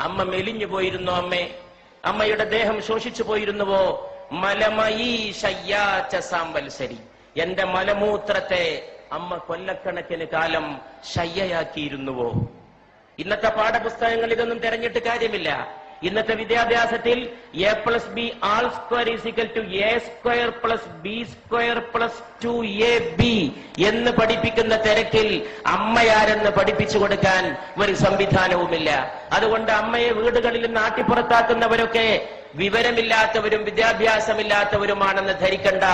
അമ്മ മെലിഞ്ഞു പോയിരുന്നോ അമ്മേ. അമ്മയുടെ ദേഹം ശോഷിച്ചു പോയിരുന്നുവോ? മലമയീ എന്റെ മലമൂത്രത്തെ അമ്മ കൊല്ലക്കണക്കിന് കാലം ശയ്യയാക്കിയിരുന്നുവോ? ഇന്നത്തെ പാഠപുസ്തകങ്ങൾ ഇതൊന്നും തെരഞ്ഞിട്ട് കാര്യമില്ല. ഇന്നത്തെ വിദ്യാഭ്യാസത്തിൽ A plus B whole square is equal to A square plus B square plus two A B എന്ന് പഠിപ്പിക്കുന്ന തിരക്കിൽ അമ്മയാരെന്ന് പഠിപ്പിച്ചു കൊടുക്കാൻ ഒരു സംവിധാനവുമില്ല. അതുകൊണ്ട് അമ്മയെ വീടുകളിൽ നിന്ന് ആട്ടിപ്പുറത്താക്കുന്നവരൊക്കെ വിവരമില്ലാത്തവരും വിദ്യാഭ്യാസമില്ലാത്തവരുമാണെന്ന് ധരിക്കണ്ട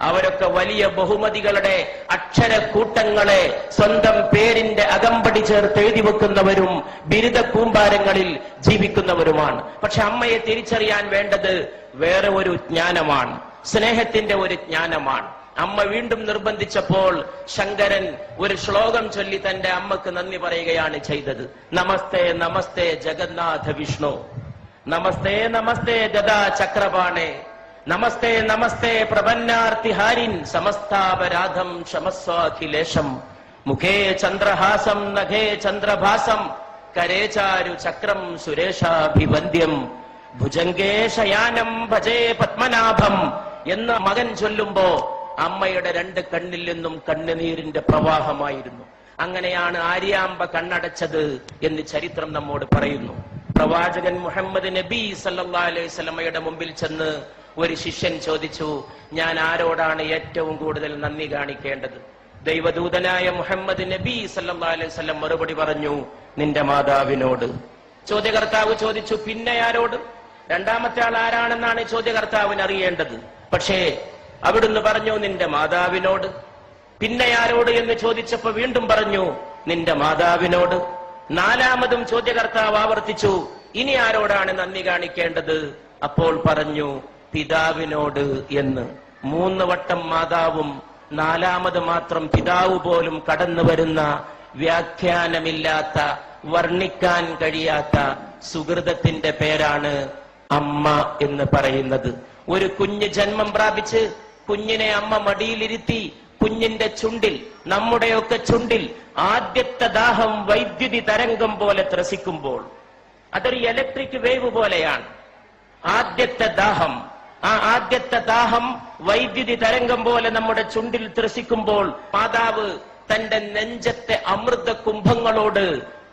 അവരൊക്കെ വലിയ ബഹുമതികളുടെ അക്ഷരക്കൂട്ടങ്ങളെ സ്വന്തം പേരിന്റെ അകമ്പടി ചേർത്ത് എഴുതി വെക്കുന്നവരും ബിരുദ കൂമ്പാരങ്ങളിൽ ജീവിക്കുന്നവരുമാണ്. പക്ഷെ അമ്മയെ തിരിച്ചറിയാൻ വേണ്ടത് വേറെ ഒരു ജ്ഞാനമാണ്. സ്നേഹത്തിന്റെ ഒരു ജ്ഞാനമാണ്. അമ്മ വീണ്ടും നിർബന്ധിച്ചപ്പോൾ ശങ്കരൻ ഒരു ശ്ലോകം ചൊല്ലി തന്റെ അമ്മയ്ക്ക് നന്ദി പറയുകയാണ് ചെയ്തത്. നമസ്തേ നമസ്തേ ജഗന്നാഥ വിഷ്ണു. നമസ്തേ നമസ്തേ ഗദാ ചക്രപാണേ. നമസ്തേ നമസ്തേ പ്രപന്നാർത്തിഹാരിൻ സമസ്താപരാധം ക്ഷമസ്വാഖിലേശം മുഖേ ചന്ദ്രഹാസം നഖേ ചന്ദ്രഭാസം കരേചാരു ചക്രം സുരേഷാഭിവന്ദ്യം. ഭുജംഗേ ശയാനം ഭജേ പത്മനാഭം എന്ന് മകൻ ചൊല്ലുമ്പോ അമ്മയുടെ രണ്ട് കണ്ണിൽ നിന്നും കണ്ണുനീരിന്റെ പ്രവാഹമായിരുന്നു. അങ്ങനെയാണ് ആര്യാമ്പ കണ്ണടച്ചത് എന്ന് ചരിത്രം നമ്മോട് പറയുന്നു. പ്രവാചകൻ മുഹമ്മദ് നബി സല്ലാ മുമ്പിൽ ചെന്ന് ഒരു ശിഷ്യൻ ചോദിച്ചു ഞാൻ ആരോടാണ് ഏറ്റവും കൂടുതൽ നന്ദി കാണിക്കേണ്ടത്? ദൈവദൂതനായ മുഹമ്മദ് നബി സല്ലാ അലൈഹി സ്വലം മറുപടി പറഞ്ഞു നിന്റെ മാതാവിനോട്. ചോദ്യകർത്താവ് ചോദിച്ചു പിന്നെ ആരോട്? രണ്ടാമത്തെ ആൾ ആരാണെന്നാണ് ചോദ്യകർത്താവിന് അറിയേണ്ടത്? പക്ഷേ അവിടുന്ന് പറഞ്ഞു നിന്റെ മാതാവിനോട്. പിന്നെ ആരോട്? എന്ന് ചോദിച്ചപ്പോ വീണ്ടും പറഞ്ഞു നിന്റെ മാതാവിനോട്. നാലാമതും ചോദ്യകർത്താവ് ആവർത്തിച്ചു ഇനി ആരോടാണ് നന്ദി കാണിക്കേണ്ടത്? അപ്പോൾ പറഞ്ഞു പിതാവിനോട് എന്ന്. മൂന്ന് വട്ടം മാതാവും നാലാമത് മാത്രം പിതാവ് പോലും കടന്നു വരുന്ന വ്യാഖ്യാനമില്ലാത്ത വർണിക്കാൻ കഴിയാത്ത സുഹൃതത്തിന്റെ പേരാണ് അമ്മ എന്ന് പറയുന്നത്. ഒരു കുഞ്ഞ് ജന്മം പ്രാപിച്ച് കുഞ്ഞിനെ അമ്മ മടിയിലിരുത്തി കുഞ്ഞിന്റെ ചുണ്ടിൽ നമ്മുടെയൊക്കെ ചുണ്ടിൽ ആദ്യത്തെ ദാഹം വൈദ്യുതി തരംഗം പോലെ ത്രസിക്കുമ്പോൾ അതൊരു ഇലക്ട്രിക് വേവ് പോലെയാണ്. ആദ്യത്തെ ദാഹം ആ ആദ്യത്തെ ദാഹം വൈദ്യുതി തരംഗം പോലെ നമ്മുടെ ചുണ്ടിൽ ത്രസിക്കുമ്പോൾ മാതാവ് തന്റെ നെഞ്ചത്തെ അമൃത കുംഭങ്ങളോട്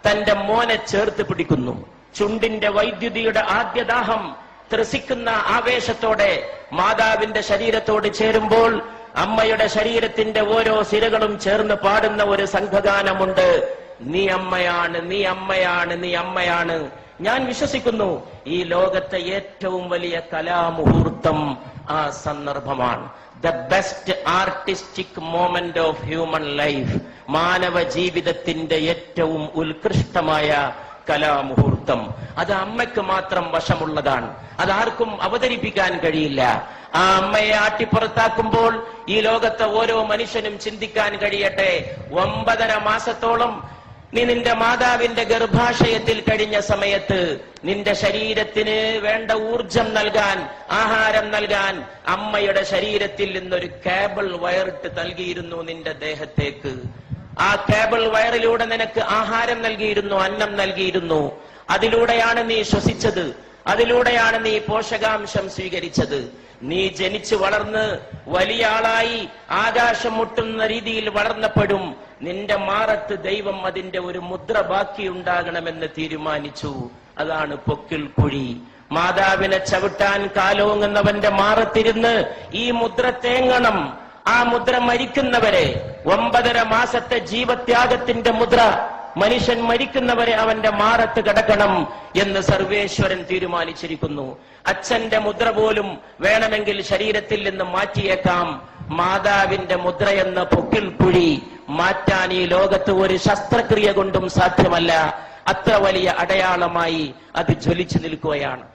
തന്റെ മോനെ ചേർത്ത് പിടിക്കുന്നു. ചുണ്ടിന്റെ വൈദ്യുതിയുടെ ആദ്യ ദാഹം ത്രസിക്കുന്ന ആവേശത്തോടെ മാതാവിന്റെ ശരീരത്തോട് ചേരുമ്പോൾ അമ്മയുടെ ശരീരത്തിന്റെ ഓരോ സിരകളും ചേർന്ന് പാടുന്ന ഒരു സംഘഗാനമുണ്ട്. നീ അമ്മയാണ് നീ അമ്മയാണ് നീ അമ്മയാണ്. ഞാൻ വിശ്വസിക്കുന്നു ഈ ലോകത്തെ ഏറ്റവും വലിയ കലാമുഹൂർത്തം ആ സന്ദർഭമാണ്. The best artistic moment of human life മാനവ ജീവിതത്തിന്റെ ഏറ്റവും ഉത്കൃഷ്ടമായ കലാമുഹൂർത്തം. അത് അമ്മയ്ക്ക് മാത്രം വശമുള്ളതാണ്. അത് ആർക്കും അവതരിപ്പിക്കാൻ കഴിയില്ല. ആ അമ്മയെ ആട്ടിപ്പുറത്താക്കുമ്പോൾ ഈ ലോകത്തെ ഓരോ മനുഷ്യനും ചിന്തിക്കാൻ കഴിയട്ടെ. ഒമ്പതര മാസത്തോളം നീ നിന്റെ മാതാവിന്റെ ഗർഭാശയത്തിൽ കഴിഞ്ഞ സമയത്ത് നിന്റെ ശരീരത്തിന് വേണ്ട ഊർജം നൽകാൻ ആഹാരം നൽകാൻ അമ്മയുടെ ശരീരത്തിൽ നിന്നൊരു കേബിൾ വയറിട്ട് നൽകിയിരുന്നു നിന്റെ ദേഹത്തേക്ക്. ആ കേബിൾ വയറിലൂടെ നിനക്ക് ആഹാരം നൽകിയിരുന്നു അന്നം നൽകിയിരുന്നു. അതിലൂടെയാണ് നീ ശ്വസിച്ചത്. അതിലൂടെയാണ് നീ പോഷകാംശം സ്വീകരിച്ചത്. നീ ജനിച്ചു വളർന്ന് വലിയ ആളായി ആകാശം മുട്ടുന്ന രീതിയിൽ വളർന്നപ്പെടും. നിന്റെ മാറത്ത് ദൈവം അതിന്റെ ഒരു മുദ്ര ബാക്കി ബാക്കിയുണ്ടാകണമെന്ന് തീരുമാനിച്ചു. അതാണ് പൊക്കിൽ കുഴി. മാതാവിനെ ചവിട്ടാൻ കാലോങ്ങുന്നവന്റെ മാറത്തിരുന്ന് ഈ മുദ്ര തേങ്ങണം. ആ മുദ്ര മരിക്കുന്നവരെ ഒമ്പതര മാസത്തെ ജീവത്യാഗത്തിന്റെ മുദ്ര മനുഷ്യൻ മരിക്കുന്നവരെ അവന്റെ മാറത്ത് കിടക്കണം എന്ന് സർവേശ്വരൻ തീരുമാനിച്ചിരിക്കുന്നു. അച്ഛന്റെ മുദ്ര പോലും വേണമെങ്കിൽ ശരീരത്തിൽ നിന്ന് മാറ്റിയേക്കാം. മാതാവിന്റെ മുദ്ര എന്ന പൊക്കിൽ കുഴി മാറ്റാൻ ഈ ലോകത്ത് ഒരു ശസ്ത്രക്രിയ കൊണ്ടും സാധ്യമല്ല. അത്ര വലിയ അടയാളമായി അത് ജ്വലിച്ചു നിൽക്കുകയാണ്.